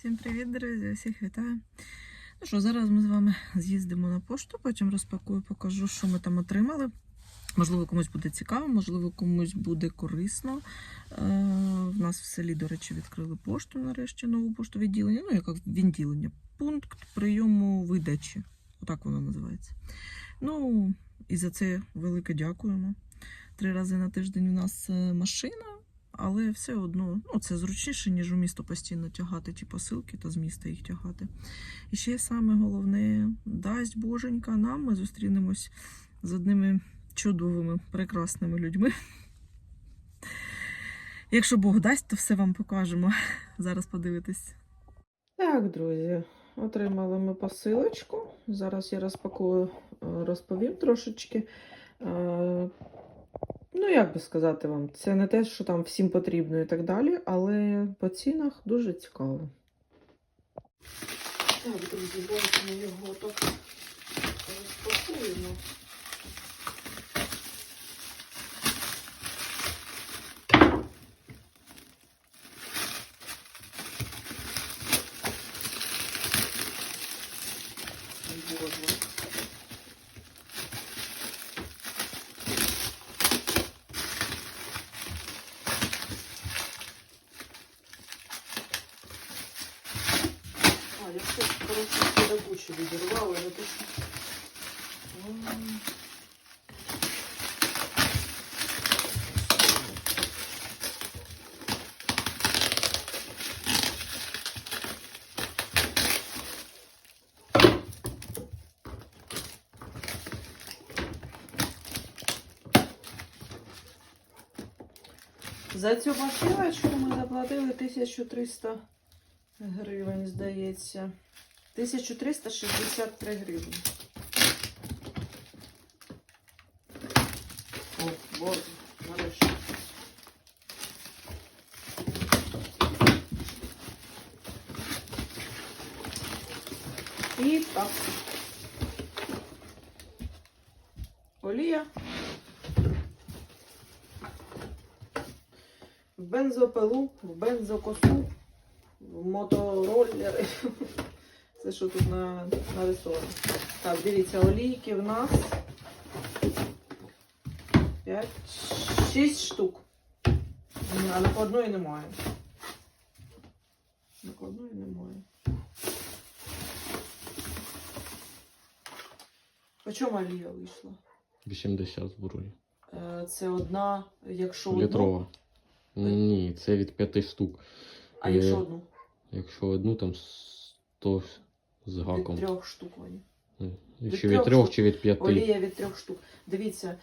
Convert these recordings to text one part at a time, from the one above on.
Всім привіт, друзі! Всіх вітаю. Ну що, зараз ми з вами з'їздимо на пошту, потім розпакую, покажу, що ми там отримали. Можливо, комусь буде цікаво, можливо, комусь буде корисно. Е, в нас в селі, до речі, відкрили пошту нарешті, нову пошту відділення. Ну, як відділення. Пункт прийому видачі. Отак воно називається. Ну, і за це велике дякуємо. Три рази на тиждень у нас е, машина. Але все одно ну, це зручніше, ніж у місто постійно тягати ті посилки та з міста їх тягати. І ще саме головне, дасть Боженька нам, ми зустрінемось з одними чудовими, прекрасними людьми. Якщо Бог дасть, то все вам покажемо. Зараз подивитись. Так, друзі, отримали ми посилочку. Зараз я розпакую, е, розповім трошечки. Ну, як би сказати вам, це не те, що там всім потрібно і так далі, але по цінах дуже цікаво. Так, друзі, давайте ми його так розпакуємо. Боже. А, я все коротше дорогуче відірвала, але то що. М. За цю посилочку ми заплатили 1300 гривень, здається. 1363 гривні. О, боже, нарешті. І так. Олія. В бензопилу, в бензокосу, мотороллери. Це що тут на, нарисовано. Так, дивіться, олійки в нас 5, 6 штук. А накладної немає. Накладної немає. По чому олія вийшла? 80 зброї. Е, Це одна, якщо одну. Літрова. Ні, це від 5 штук. А Е, якщо одну? Якщо одну, там 100 з Від гаком. трьох штук вони. Якщо від від трьох штук. чи від 5. Олія від трьох штук. Дивіться,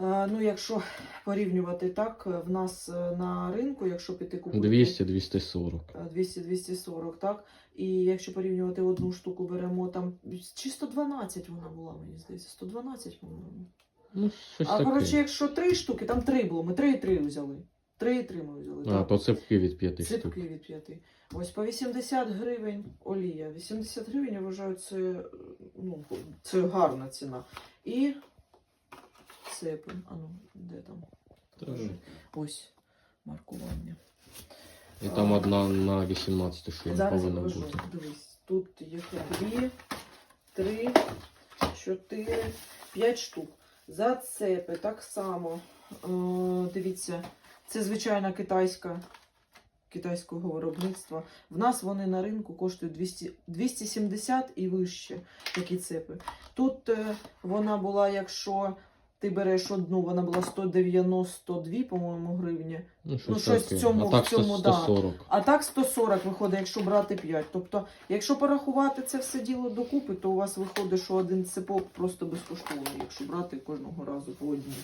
е, ну якщо порівнювати так, е, в нас е, на ринку, якщо піти купити 200-240. е, 200-240, так? І якщо порівнювати одну штуку, беремо там чи 112 вона була, мені здається, 112, по-моєму. Ну, щось А коротше, якщо три штуки, там три було, ми три і три взяли. Три ми взяли. А, так? то цепки від 5 штук. Ципки від п'яти. Ось по 80 гривень олія. 80 гривень, я вважаю, це, ну, це гарна ціна. І цепи. А ну, де там? Теж. Ось маркування. І там одна на 18 що Зараз я повинна покажу. бути. Дивись, тут їх дві, три, чотири, п'ять штук. Зацепи так само. Е, дивіться, це звичайна китайська. Китайського виробництва. В нас вони на ринку коштують 200, 270 і вище такі цепи. Тут е, вона була, якщо ти береш одну, вона була 192, по-моєму, гривні. Ну, Ну, щось, в цьому- а так в цьому, да. 140. А так 140 виходить, якщо брати 5. Тобто, якщо порахувати це все діло докупи, то у вас виходить, що один цепок просто безкоштовний, якщо брати кожного разу по одній.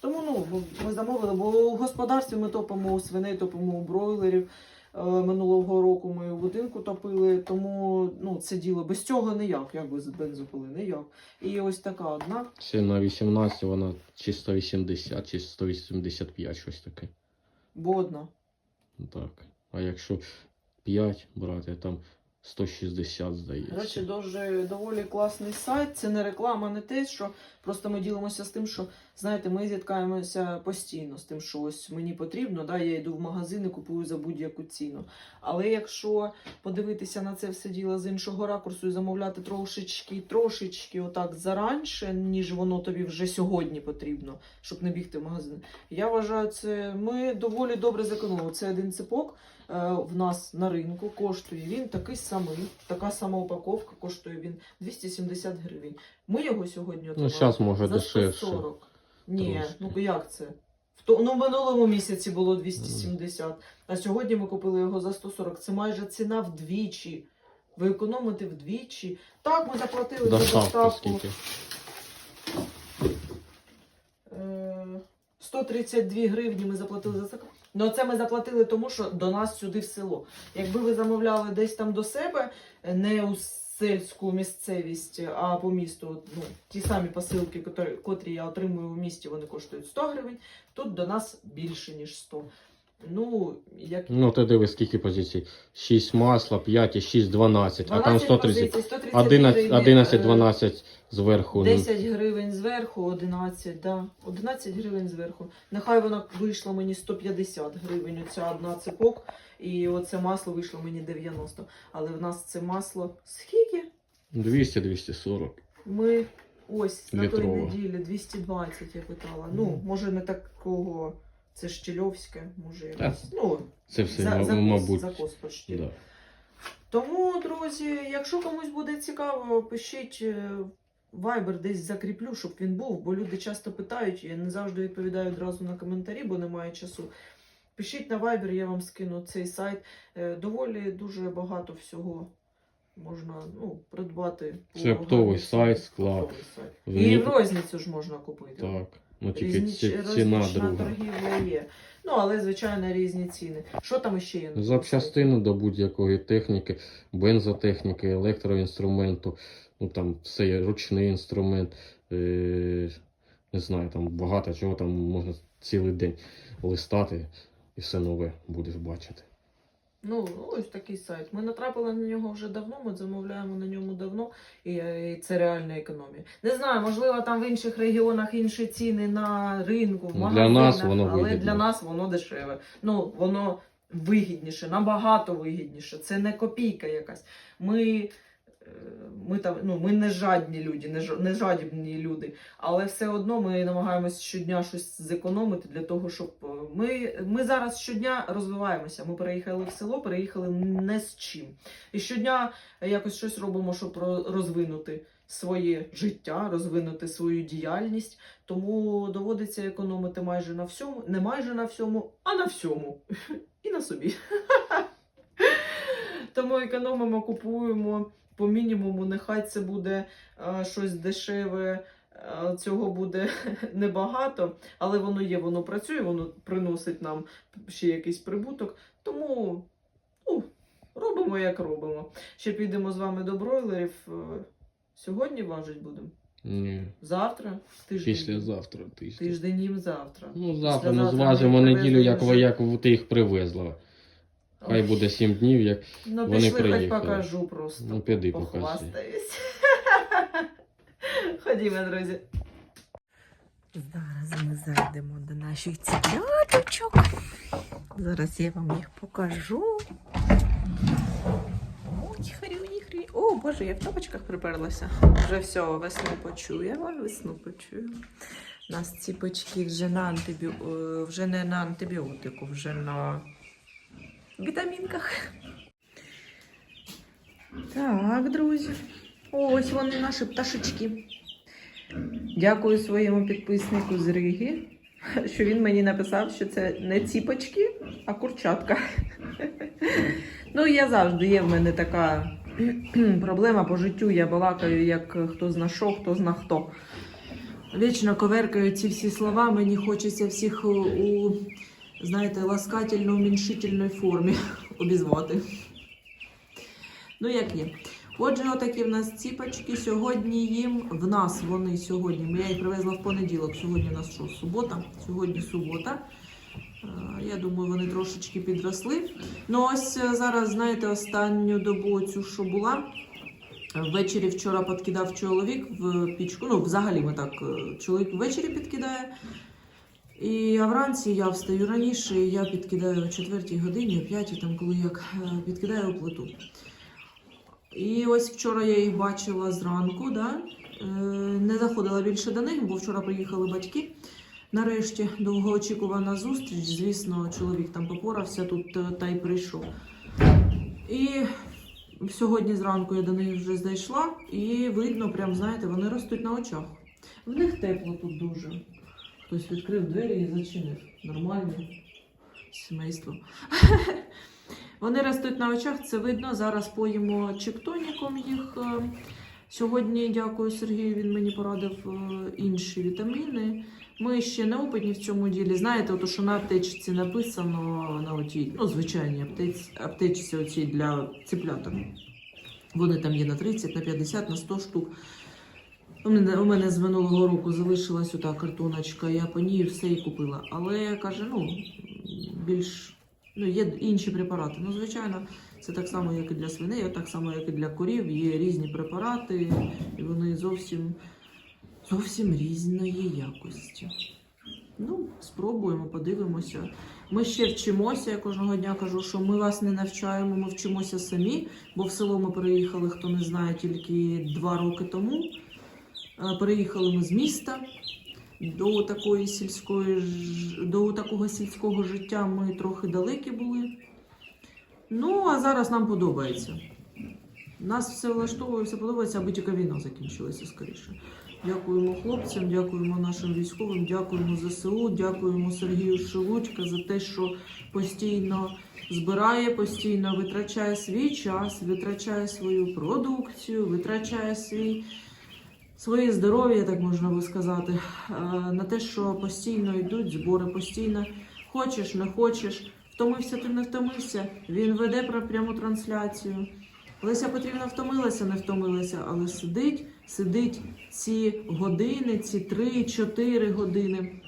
Тому ну, ми- ми замовили, бо у господарстві ми топимо у свиней, топимо у бройлерів. Е, Минулого року ми у будинку топили, тому ну, це діло без цього ніяк, як без бензопили, ніяк. І ось така одна. Це на 18 вона чи 180, чи 185, щось таке. Бо одна. Так. А якщо 5 брати, там 160, здається. Коротше, дуже доволі класний сайт. Це не реклама, не те, що просто ми ділимося з тим, що знаєте, ми зіткаємося постійно з тим, що ось мені потрібно. Да, я йду в магазин і купую за будь-яку ціну. Але якщо подивитися на це все діло з іншого ракурсу і замовляти трошечки, трошечки отак заранше, ніж воно тобі вже сьогодні потрібно, щоб не бігти в магазин. Я вважаю, це ми доволі добре зекономили. Це один цепок в нас на ринку. Коштує він такий самий, така сама упаковка, коштує він 270 гривень. Ми його сьогодні Ну, зараз може за дешевше. 140. Ні, Трошки. ну як це? В то, ну, в минулому місяці було 270, а сьогодні ми купили його за 140. Це майже ціна вдвічі. Ви економите вдвічі. Так, ми заплатили за доставку е, 132 гривні ми заплатили за це. Ну це ми заплатили тому, що до нас сюди в село. Якби ви замовляли десь там до себе, не у сельську місцевість, а по місту, ну, ті самі посилки, котрі я отримую у місті, вони коштують 100 гривень. Тут до нас більше, ніж 100. Ну, як Ну, ти дивись, скільки позицій. 6 масла, 5 і 6, 12. А там 12 130. позицій, 130 11, гривень, 11 е, 12 зверху. 10 гривень зверху, 11, да. 11 гривень зверху. Нехай вона вийшла мені 150 гривень, оця одна цепок, і оце масло вийшло мені 90. Але в нас це масло скільки? 200-240. Ми ось на той неділі 220 я питала. Ну, може не такого, це Щільовське, може якось. Ну, Це все, за, закос, мабуть. почти. Да. Тому, друзі, якщо комусь буде цікаво, пишіть Viber десь закріплю, щоб він був, бо люди часто питають, я не завжди відповідаю одразу на коментарі, бо немає часу. Пишіть на Viber, я вам скину цей сайт. Е, Доволі дуже багато всього можна ну, придбати. Це оптовий сайт, склад. Оптовий сайт. І в розницю ж можна купити. Так. Ну тільки Різні- ці- ціна рознічна друга. торгівля є. Ну, але, звичайно, різні ціни. Що там ще є? Запчастини до будь-якої техніки, бензотехніки, електроінструменту, ну там все є ручний інструмент, е- не знаю, там багато чого там можна цілий день листати і все нове будеш бачити. Ну, ось такий сайт. Ми натрапили на нього вже давно, ми замовляємо на ньому давно, і, і це реальна економія. Не знаю, можливо, там в інших регіонах інші ціни на ринку, в Для нас воно але вигідно. для нас воно дешеве. Ну, воно вигідніше, набагато вигідніше. Це не копійка якась. Ми, ми, там, ну, ми не жадні люди, не, жа- не жадібні люди, але все одно ми намагаємося щодня щось зекономити для того, щоб е, ми, ми зараз щодня розвиваємося. Ми переїхали в село, переїхали не з чим. І щодня якось щось робимо, щоб розвинути своє життя, розвинути свою діяльність. Тому доводиться економити майже на всьому, не майже на всьому, а на всьому. І на собі. Тому економимо, купуємо по мінімуму. Нехай це буде е, щось дешеве. е, Цього буде небагато, але воно є, воно працює, воно приносить нам ще якийсь прибуток. Тому ну, робимо, як робимо. Ще підемо з вами до бройлерів. Е, Сьогодні важить будемо. Ні. Завтра, тиждень. Післязавтра тиждень. Тиждень їм завтра. Ну, завтра ми зважимо неділю, як, як ти їх привезла. Хай буде 7 днів, як Ну, вони пішли, хоч покажу просто. ну піди покажи. Похвастаюсь. Ходімо, друзі. Зараз ми зайдемо до наших ціпляточок. Зараз я вам їх покажу. Ой, хрюні, хрюні. О, боже, я в тапочках приперлася. Вже все, весну почуємо, весну почуємо. У нас ці печки вже на антибі... е, вже не на антибіотику, вже на вітамінках. Так, друзі. Ось вони наші пташечки. Дякую своєму підписнику з Риги, що він мені написав, що це не ціпочки, а курчатка. Ну, я завжди є в мене така проблема по життю. Я балакаю, як хто зна що, хто зна хто. Вічно коверкаю ці всі слова, мені хочеться всіх у, знаєте, ласкательно-уміншительній формі обізвати. Ну, як є. Отже, отакі в нас ціпочки. Сьогодні їм в нас вони сьогодні. Я їх привезла в понеділок. Сьогодні у нас що? Субота. Сьогодні субота. Е, Я думаю, вони трошечки підросли. Ну ось е, зараз, знаєте, останню добу цю, що була. Ввечері вчора підкидав чоловік в пічку. Ну, взагалі ми так, е, чоловік ввечері підкидає. І а вранці я встаю раніше, я підкидаю о 4 годині, о 5, там, коли як е, підкидаю плиту. І ось вчора я їх бачила зранку, да? е, не заходила більше до них, бо вчора приїхали батьки. Нарешті довгоочікувана зустріч. Звісно, чоловік там попорався тут е, та й прийшов. І сьогодні зранку я до них вже зайшла, і видно, прям знаєте, вони ростуть на очах. В них тепло тут дуже. Хтось відкрив двері і зачинив. Нормально. Сімейство. Вони ростуть на очах, це видно. Зараз поїмо чектоніком їх. е, Сьогодні, дякую Сергію, він мені порадив е, інші вітаміни. Ми ще не опитні в цьому ділі. Знаєте, от що на аптечці написано на отій, ну, звичайній аптеці, аптечці оцій для ципляток. Вони там є на 30, на 50, на 100 штук. У мене, у мене з минулого року залишилась ота картоночка, я по ній все і купила. Але каже, ну, більш ну, є інші препарати. Ну, звичайно, це так само, як і для свиней, так само, як і для корів. Є різні препарати, і вони зовсім, зовсім різної якості. Ну, спробуємо, подивимося. Ми ще вчимося. Я кожного дня кажу, що ми вас не навчаємо, ми вчимося самі, бо в село ми переїхали, хто не знає, тільки два роки тому. Переїхали ми з міста. До такої сільської до такого сільського життя ми трохи далекі були. Ну, а зараз нам подобається. Нас все влаштовує, все подобається, аби тільки війна закінчилася скоріше. Дякуємо хлопцям, дякуємо нашим військовим, дякуємо ЗСУ, дякуємо Сергію Шелудька за те, що постійно збирає, постійно витрачає свій час, витрачає свою продукцію, витрачає свій, своє здоров'я, так можна би сказати, е, на те, що постійно йдуть збори, постійно хочеш, не хочеш. Втомився, ти не втомився. Він веде про пряму трансляцію. Леся Петрівна втомилася, не втомилася, але сидить, сидить ці години, ці 3-4 години,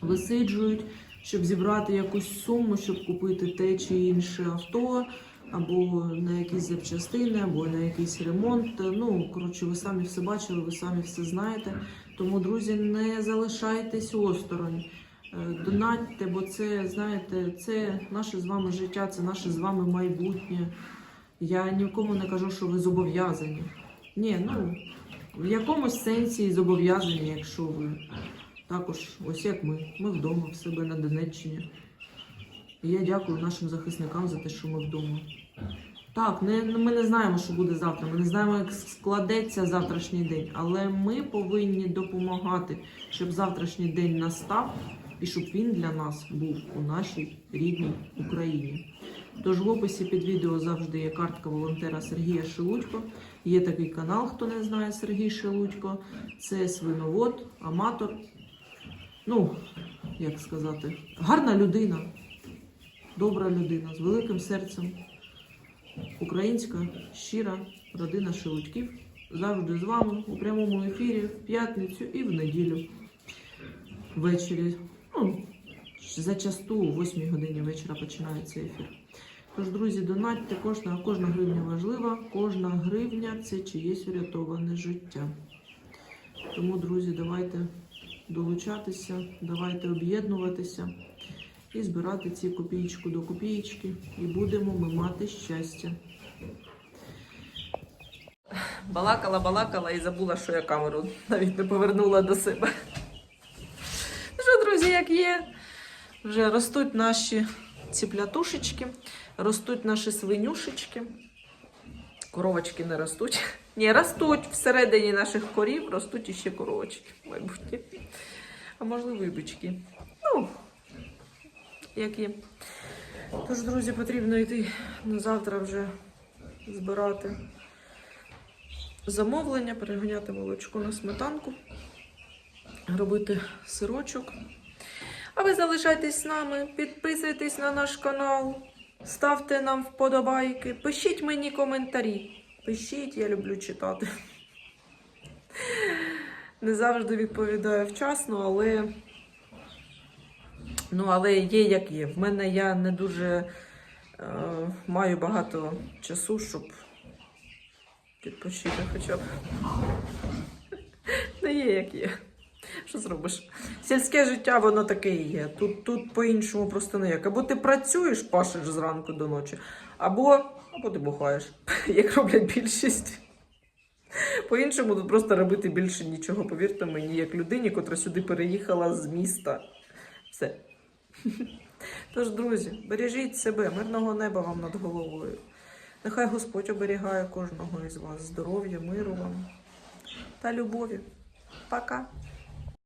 висиджують, щоб зібрати якусь суму, щоб купити те чи інше авто, або на якісь запчастини, або на якийсь ремонт. Ну, коротше, ви самі все бачили, ви самі все знаєте. Тому, друзі, не залишайтесь осторонь. Е, Донатьте, бо це, знаєте, це наше з вами життя, це наше з вами майбутнє. Я нікому не кажу, що ви зобов'язані. Ні, ну в якомусь сенсі зобов'язані, якщо ви також, ось як ми, ми вдома в себе на Донеччині. І я дякую нашим захисникам за те, що ми вдома. Так, не, ну, ми не знаємо, що буде завтра. Ми не знаємо, як складеться завтрашній день, але ми повинні допомагати, щоб завтрашній день настав і щоб він для нас був у нашій рідній Україні. Тож в описі під відео завжди є картка волонтера Сергія Шелудько. Є такий канал, хто не знає Сергій Шелудько. Це свиновод, аматор. Ну, як сказати, гарна людина, добра людина з великим серцем. Українська щира родина Шелудьків. Завжди з вами у прямому ефірі в п'ятницю і в неділю ввечері. Ну, зачасту о 8 годині вечора починається ефір. Тож, друзі, донатьте, кожна, кожна гривня важлива, кожна гривня це чиєсь врятоване життя. Тому, друзі, давайте долучатися, давайте об'єднуватися і збирати ці копійку до копієчки, і будемо ми мати щастя. Балакала, балакала і забула, що я камеру навіть не повернула до себе. Ну Що, друзі, як є, вже ростуть наші ціплятушечки, ростуть наші свинюшечки. Коровочки не ростуть. Ні, ростуть всередині наших корів, ростуть іще коровочки майбутнє. А можливо, і бички. Як є. Тож, друзі, потрібно йти на завтра вже збирати замовлення, переганяти молочко на сметанку, робити сирочок. А ви залишайтесь з нами, підписуйтесь на наш канал, ставте нам вподобайки, пишіть мені коментарі. Пишіть, я люблю читати. Не завжди відповідаю вчасно, але Ну, але є як є. В мене я не дуже е, маю багато часу, щоб відпочити хоча б. Не є як є. Що зробиш? Сільське життя, воно таке і є. Тут, тут по-іншому просто не як. Або ти працюєш, пашеш зранку до ночі, або, або ти бухаєш, як роблять більшість. По-іншому тут просто робити більше нічого, повірте мені, як людині, котра сюди переїхала з міста. Все. Тож, друзі, бережіть себе, мирного неба вам над головою. Нехай Господь оберігає кожного із вас здоров'я, миру вам та любові. Пока!